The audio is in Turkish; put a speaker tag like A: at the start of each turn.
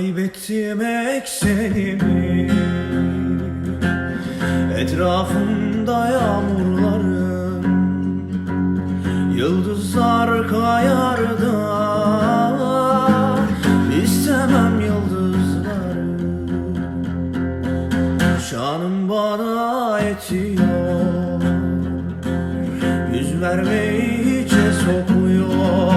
A: Kaybettim eksenimi Etrafımda yağmurların Yıldızlar kayardı. İstemem yıldızları. Şanım bana yetiyor. Yüz vermeyi hiçe sokmuyor